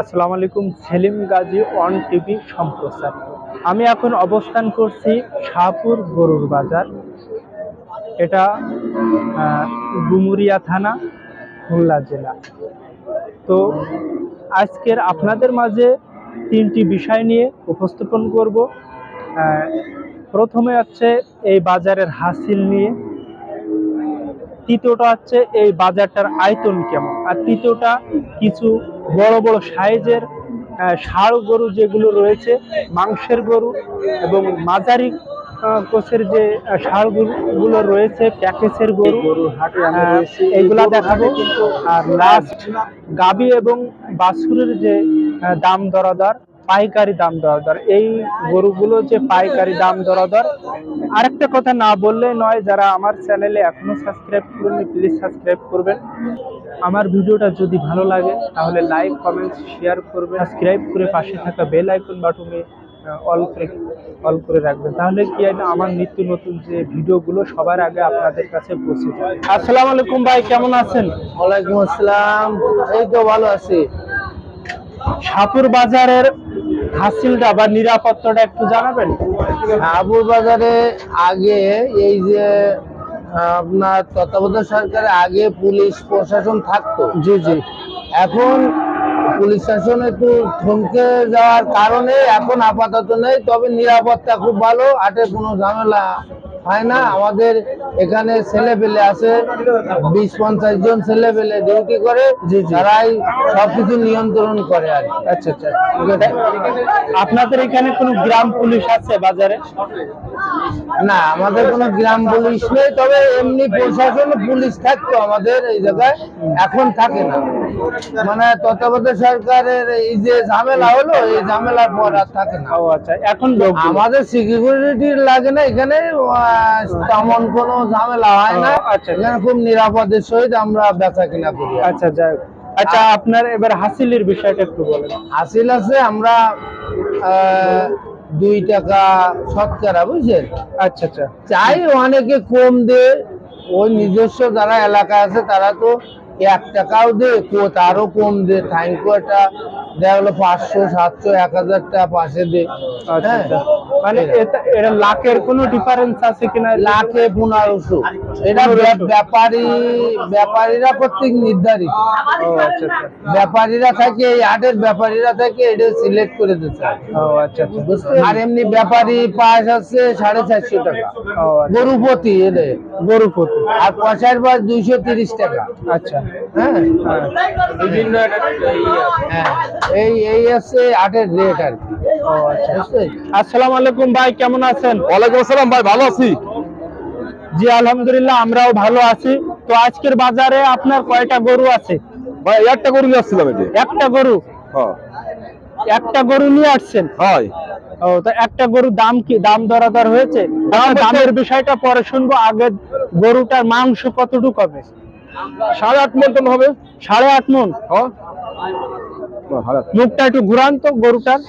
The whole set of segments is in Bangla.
আসসালামু আলাইকুম, সেলিম গাজী অন টিভি সম্প্রচার। আমি এখন অবস্থান করছি শাহপুর গরুর বাজার। এটা ডুমুরিয়া থানা, খুলনা জেলা। তো আজকের আপনাদের মাঝে তিনটি বিষয় নিয়ে উপস্থাপন করব। প্রথমে হচ্ছে এই বাজারের হাসিল নিয়ে। তৃতীয়টা হচ্ছে এই বাজারটার আয়তন কেমন? আর তৃতীয়টা কিছু বড় বড় সাইজের ষাঁড় গরু যেগুলো রয়েছে মাংসের গরু এবং মাঝারি কোষের যে ষাঁড় গরুগুলো রয়েছে প্যাকেজের গরু এইগুলা দেখাবো। আর লাস্ট গাবি এবং বাছুরের যে দাম দরাদর পাইকারি দাম দরাদর এই গরুগুলো যে পাইকারি দাম দরাদর আরেকটা কথা না বললে নয় যারা আমার চ্যানেলে এখনও সাবস্ক্রাইব করেননি প্লিজ সাবস্ক্রাইব করবেন। আমার ভিডিওটা যদি ভালো লাগে তাহলে লাইক কমেন্ট শেয়ার করবেন। সাবস্ক্রাইব করে পাশে থাকা বেল আইকন বাটনে অল করে অল করে রাখবেন। তাহলে কি হয় না আমার নিত্য নতুন যে ভিডিওগুলো সবার আগে আপনাদের কাছে পৌঁছে যাবে আসসালামু আলাইকুম ভাই কেমন আছেন? ওয়ালাইকুম আসসালাম। এই তো ভালো আছি। সাপুর বাজারের হাসিলটা বা নিরাপত্তাটা একটু জানাবেন? আবুর বাজারে আগে এই যে আপনার তত্ত্বাবধায়ক সরকারের আগে পুলিশ প্রশাসন থাকতো। জি জি। এখন পুলিশ শাসন একটু থমকে যাওয়ার কারণে এখন আপাতত নেই তবে নিরাপত্তা খুব ভালো আটের কোনো ঝামেলা হয় না আমাদের এখানে ছেলে পেলে আছে বিশ পঞ্চাশ জন ছেলে পেলে ডিউটি করে। তারাই সবকিছু নিয়ন্ত্রণ করে আর আচ্ছা আচ্ছা আপনাদের এখানে কোনো গ্রাম পুলিশ আছে বাজারে? না আমাদের কোনো গ্রাম পুলিশ নেই তবে এমনি প্রশাসন পুলিশ থাকতো আমাদের এই জায়গায় এখন থাকে না। মানে তত্ত্বাবধায়ক সরকারের এই যে ঝামেলা হলো এই ঝামেলার পর আর থাকে না। ও আচ্ছা এখন আমাদের সিকিউরিটি লাগে না এখানে তেমন কোনো ঝামেলা হয় না। আচ্ছা। এখানে খুব নিরাপদের সহিত আমরা বেচা কিনা করি। আচ্ছা যাই আচ্ছা আপনার এবার হাসিলের বিষয়টা একটু বলেন। হাসিল আছে আমরা দুই টাকা শতকরা বুঝছেন? আচ্ছা আচ্ছা। চাই অনেকে কম দে ওই নিজস্ব যারা এলাকা আছে তারা তো এক টাকাও দে তারও কম দে থ্যাংক একটা দেখা গেলো পাঁচশো সাতশো এক হাজার টাকা পাশে দে। আচ্ছা হ্যাঁ। আচ্ছা। মানে এটা- লাখের কোনো ডিফারেন্স আছে কিনা? লাখে পনেরোশো। এটা ব্যাপারী ব্যাপারীরা প্রত্যেক নির্ধারিত। আচ্ছা ব্যাপারীরা থাকে এই হাটের ব্যাপারীরা থাকে এটা সিলেক্ট করে দিতে হয়। আচ্ছা আর এমনি ব্যাপারী পাস আছে সাড়ে চারশো টাকা। গরুপতি আচ্ছা। এদের গরু প্রতি আর পয়সার পাস দুইশো তিরিশ টাকা। আচ্ছা। হ্যাঁ? বিভিন্ন হ্যাঁ। এই এই আছে আটের রেট আর কি। ও আচ্ছা? আসসালামু আলাইকুম ভাই কেমন আছেন? ওয়ালাইকুম আসসালাম ভাই ভালো আছি। জি আলহামদুলিল্লাহ আমরাও ভালো আছি। তো আজকের বাজারে আপনার কয়টা গরু আছে? ভাই একটা করে নিয়ে আসছিলাম এটি একটা গরু? হ্যাঁ। একটা গরু নিয়ে আসছেন? হয়। ও তো একটা গরুর দাম কি দাম দরাদর হয়েছে? দামের বিষয়টা পরে শুনব। আগে গরুটার মাংস কতটুকু হবে? সাড়ে আট মন হবে। সাড়ে আট মন? হ্যাঁ। মুখটা একটু ঘুরান তো গরুটার।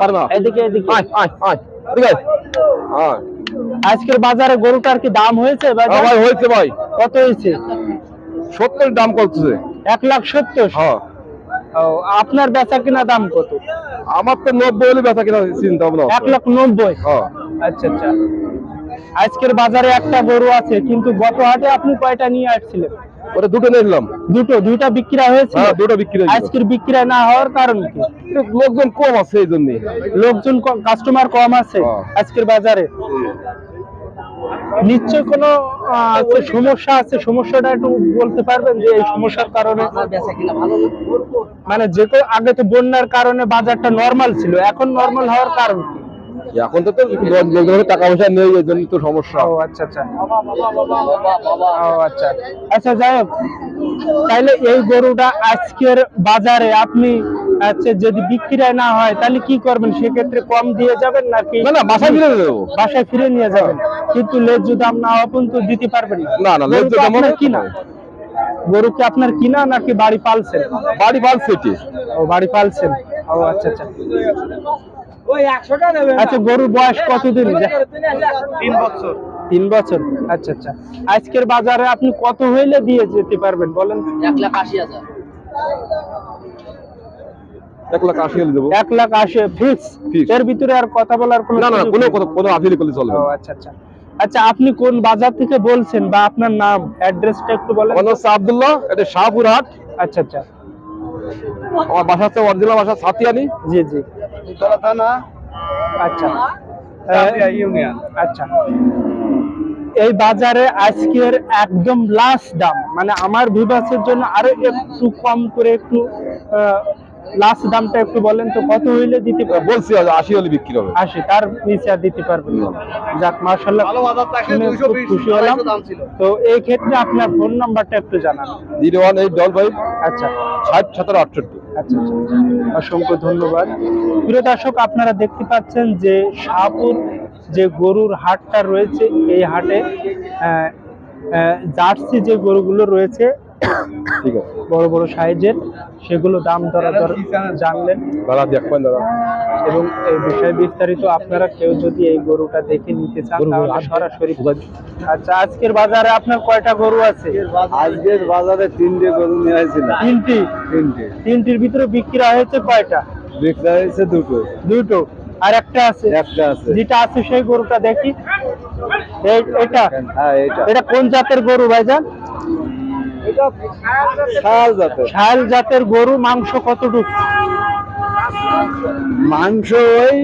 পারে না। এদিকে এদিকে। আয় আয় আয়। ঠিক আছে। হ্যাঁ। আজকের বাজারে গরুটার কি দাম হয়েছে? হ্যাঁ, ভাই হয়েছে ভাই। কত হয়েছে? সত্তর দাম করতেছে। এক লাখ সত্তর? হ্যাঁ। আপনার বেচা কিনা দাম কত? আমার তো নব্বই হলে ব্যথা কিনা চিন্তা ভাবনা। এক লাখ নব্বই? হ্যাঁ। আচ্ছা আচ্ছা। আজকের বাজারে একটা গরু আছে কিন্তু গত হাটে আপনি কয়টা নিয়ে আসছিলেন? ওটা দুটো নিলাম দুটো দুইটা বিক্রি হয়েছিল হ্যাঁ দুটো বিক্রি আজকের বিক্রি না হওয়ার কারণ কি? লোকজন কম আছে এই জন্যই লোকজন কাস্টমার কম আছে হ্যাঁ। আজকের বাজারে। নিশ্চয় কোনো আহ, সমস্যা আছে? সমস্যাটা একটু বলতে পারবেন যে এই সমস্যার কারণে? মানে যে আগে তো বন্যার কারণে বাজারটা নর্মাল ছিল এখন নর্মাল হওয়ার কারণ কি? এখন তো তো টাকা পয়সা নেই এই জন্য তো সমস্যা। ও আচ্ছা আচ্ছা। ও আচ্ছা। আচ্ছা যাই হোক। তাহলে এই গরুটা আজকের বাজারে আপনি আচ্ছা যদি বিক্রি না হয় তাহলে কি করবেন? সেক্ষেত্রে কম দিয়ে যাবেন নাকি না না বাসায় ফিরে দেবো। বাসায় ফিরে নিয়ে যাবেন? কিন্তু লেজ্জ দাম না হওয়া পর্যন্ত দিতে পারবেন না, না, তো দাম হবে। কিনা? গরু কি আপনার কিনা নাকি বাড়ি পালছেন? বাড়ি পালছে ও বাড়ি পালছেন। ও আচ্ছা আচ্ছা। আচ্ছা গরুর বয়স কতদিন তিন বছর। তিন বছর। আচ্ছা আচ্ছা। আজকের বাজারে আপনি কত হইলে দিয়ে যেতে পারবেন বলেন? এক লাখ আশি হাজার। এক লাখ আশি হলে দেবো। এক লাখ আশি ফিক্স এর ভিতরে আর কথা বলার কোনো না না কোনো কোনো- কোনো করলে চলবে। আচ্ছা আচ্ছা। আচ্ছা আপনি কোন বাজার থেকে বলছেন বা আপনার নাম অ্যাড্রেসটা একটু বলেন? আমার হচ্ছে আব্দুল্লাহ এটা শাহপুর আচ্ছা আচ্ছা। আমার বাসা হচ্ছে অরিজিনাল বাসা সাতিয়ানি। জি জি। থানা। আচ্ছা। ইউনিয়ন আচ্ছা। এই বাজারে আজকের একদম লাস্ট দাম। মানে আমার ভিভাসের জন্য আরও একটু কম করে একটু লাস্ট দামটা একটু বলেন তো কত হইলে দিতে পারব? বলছি আজ আশি হলে বিক্রি হবে। আশি তার নিচে আর দিতে পারবেন না। যাক মার্শাল্লাহ শুনে খুব খুশি হলাম। তো এই ক্ষেত্রে আপনার ফোন নাম্বারটা একটু জানান। Zero one eight double five আচ্ছা। ষাট সতেরো আটষট্টি। আচ্ছা আচ্ছা। অসংখ্য ধন্যবাদ। প্রিয় দর্শক আপনারা দেখতে পাচ্ছেন যে শাহপুর যে গরুর হাটটা রয়েছে এই হাটে আহ, আহ, জার্সি যে গরুগুলো রয়েছে ঠিক আছে। বড় বড় সাইজের সেগুলো দাম দরা দর জানলেন। দাদা দেখবেন দাদা এবং এই বিষয়ে বিস্তারিত আপনারা কেউ যদি এই গরুটা দেখে নিতে চান সরাসরি আচ্ছা আজকের বাজারে আপনার কয়টা গরু আছে? আজকের বাজারে তিনটে গরু নিয়ে আসছিলাম। তিনটি? তিনটে। তিনটির ভিতরে বিক্রি হয়েছে কয়টা? বিক্রি হয়েছে দুটো। দুটো। আর একটা আছে? একটা আছে। যেটা আছে সেই গরুটা দেখি। এই- এটা? হ্যাঁ এটা। এটা কোন জাতের গরু ভাইজান? এটা শাল জাতের। শাল জাতের গরু মাংস কতটুকু? মাংস ওই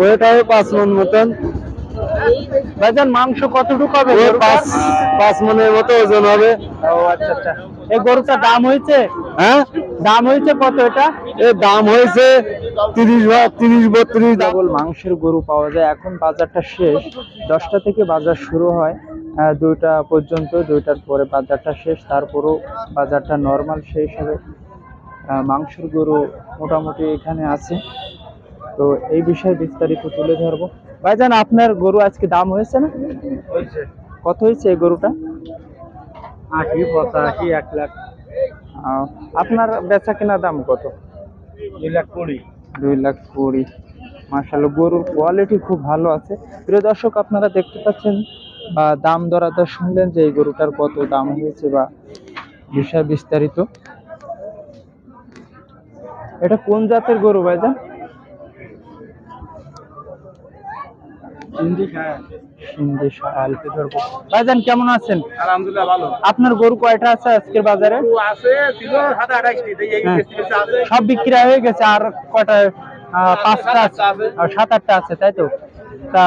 ওইটাও পাঁচ মন মতন। ভাইজান মাংস কতটুকু হবে? পাঁচ পাঁচ মনের মতো ওজন হবে। ও আচ্ছা আচ্ছা। এই গরুটার দাম হয়েছে? হ্যাঁ? দাম হয়েছে কত এটা? এর দাম হয়েছে তিরিশ তিরিশ বত্রিশ। কেবল মাংসের গরু পাওয়া যায়। এখন বাজারটা শেষ। দশটা থেকে বাজার শুরু হয়। দুইটা পর্যন্ত দুইটার পরে বাজারটা শেষ তারপরও বাজারটা নর্মাল সেই হিসাবে মাংসের গরু মোটামুটি এখানে আছে। তো এই বিষয়ে বিস্তারিত তুলে ধরবো। ভাই ভাইজান আপনার গরু আজকে দাম হয়েছে না? কত হয়েছে এই গরুটা? আশি পঁচাশি এক লাখ। আপনার বেচা কেনা দাম কত? দুই লাখ কুড়ি। দুই লাখ কুড়ি। মার্শাল্লাহ গরুর কোয়ালিটি খুব ভালো আছে। প্রিয় দর্শক আপনারা দেখতে পাচ্ছেন বা দাম দরাদর শুনলেন যে এই গরুটার কত দাম হয়েছে বা বিষয় বিস্তারিত। এটা কোন জাতের গরু ভাইজান? ভাইজান কেমন আছেন? আলহামদুলিল্লাহ ভালো। আপনার গরু কয়টা আছে আজকের বাজারে? আছে হ্যাঁ। সব বিক্রি হয়ে গেছে আর আহ, পাঁচটা আছে। আর সাত আটটা আছে তাই তো? তা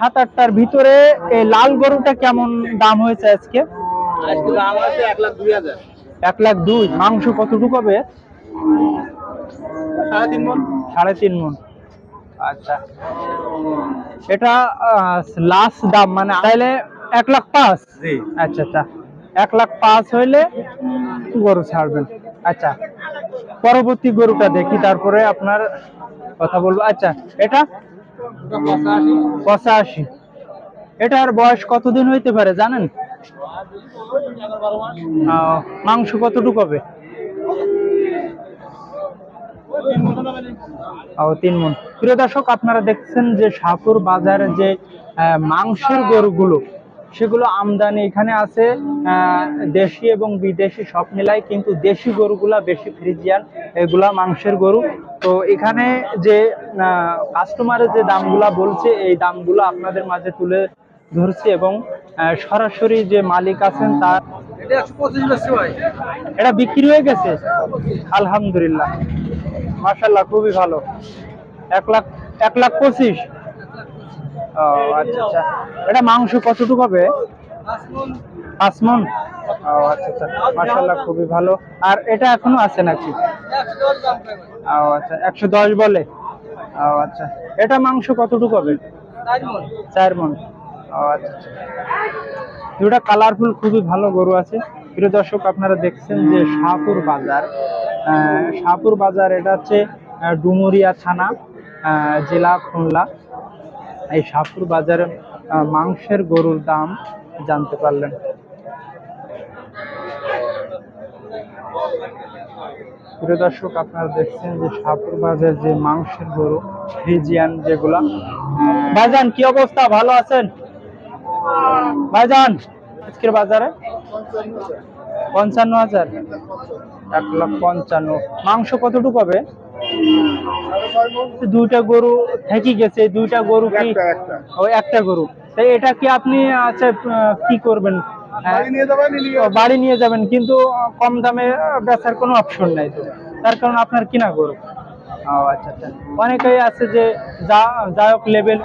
সাত আটটার ভিতরে এই লাল গরুটা কেমন দাম হয়েছে আজকে? এক লাখ দুই মাংস কতটুকু হবে? সাড়ে তিন মন। মন। আচ্ছা। এটা লাস্ট দাম মানে তাইলে এক লাখ পাঁচ? আচ্ছা আচ্ছা। এক লাখ পাঁচ হইলে গরু ছাড়বেন। আচ্ছা। পরবর্তী গরুটা দেখি তারপরে আপনার কথা বলব। আচ্ছা এটা পঁচাশি। এটার বয়স কতদিন হইতে পারে জানেন? মাংস কতটুকু হবে? ও, তিন মন। প্রিয় দর্শক, আপনারা দেখছেন যে সাপুর বাজারে যে মাংসের গরুগুলো সেগুলো আমদানি এখানে আছে দেশি এবং বিদেশি সব মিলাই কিন্তু দেশি গরুগুলা বেশি ফ্রিজিয়ান এগুলা মাংসের গরু। তো এখানে যে কাস্টমারের যে দামগুলা বলছে এই দামগুলো আপনাদের মাঝে তুলে ধরছি এবং সরাসরি যে মালিক আছেন তার এটা বিক্রি হয়ে গেছে? আলহামদুলিল্লাহ। মাশাল্লাহ খুবই ভালো। এক লাখ এক লাখ পঁচিশ। ও আচ্ছা আচ্ছা। এটা মাংস কতটুকু হবে? পাঁচ মন ও আচ্ছা আচ্ছা। মাশাল্লাহ খুবই ভালো। আর এটা এখনও আছে নাকি? ও আচ্ছা একশো দশ বলে। ও আচ্ছা। এটা মাংস কতটুকু হবে? চার মন ও আচ্ছা আচ্ছা। দুটা কালারফুল খুবই ভালো গরু আছে। প্রিয় দর্শক আপনারা দেখছেন যে শাহপুর বাজার শাহপুর বাজার এটা হচ্ছে ডুমুরিয়া থানা জেলা খুলনা। এই শাহপুর বাজারে মাংসের গরুর দাম জানতে পারলেন। প্রিয় দর্শক, আপনারা দেখছেন যে শাহপুর বাজার যে মাংসের গরু, ফ্রিজিয়ান যেগুলা। ভাইজান, কি অবস্থা? ভালো আছেন? ভাইজান, আজকের বাজারে? পঞ্চান্ন হাজার। এক লাখ পঞ্চান্ন। মাংস কতটুকু হবে? দুইটা গরু থেকে গেছে দুইটা গরু কি? ও একটা গরু। তো এটা কি আপনি আচ্ছা কি করবেন? বাড়ি নিয়ে যাবেন কিন্তু কম দামে বেচার কোনো অপশন নাই তো। তার কারণ আপনার কিনা গরু। ও আচ্ছা আচ্ছা। অনেকেই আছে যে যা যায়ক level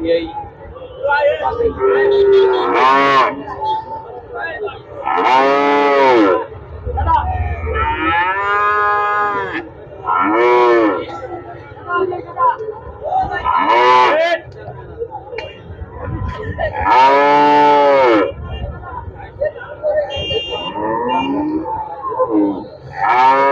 nhì Oh.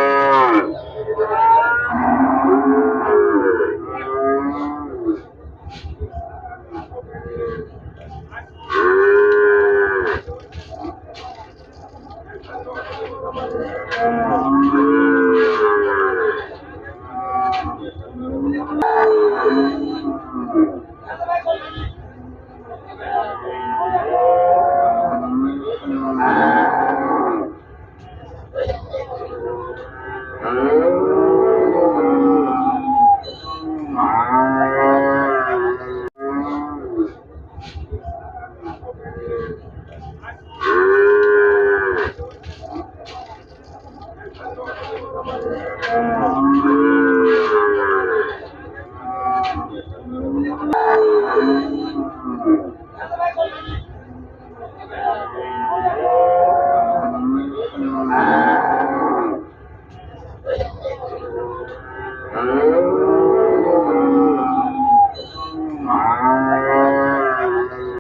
Thank you.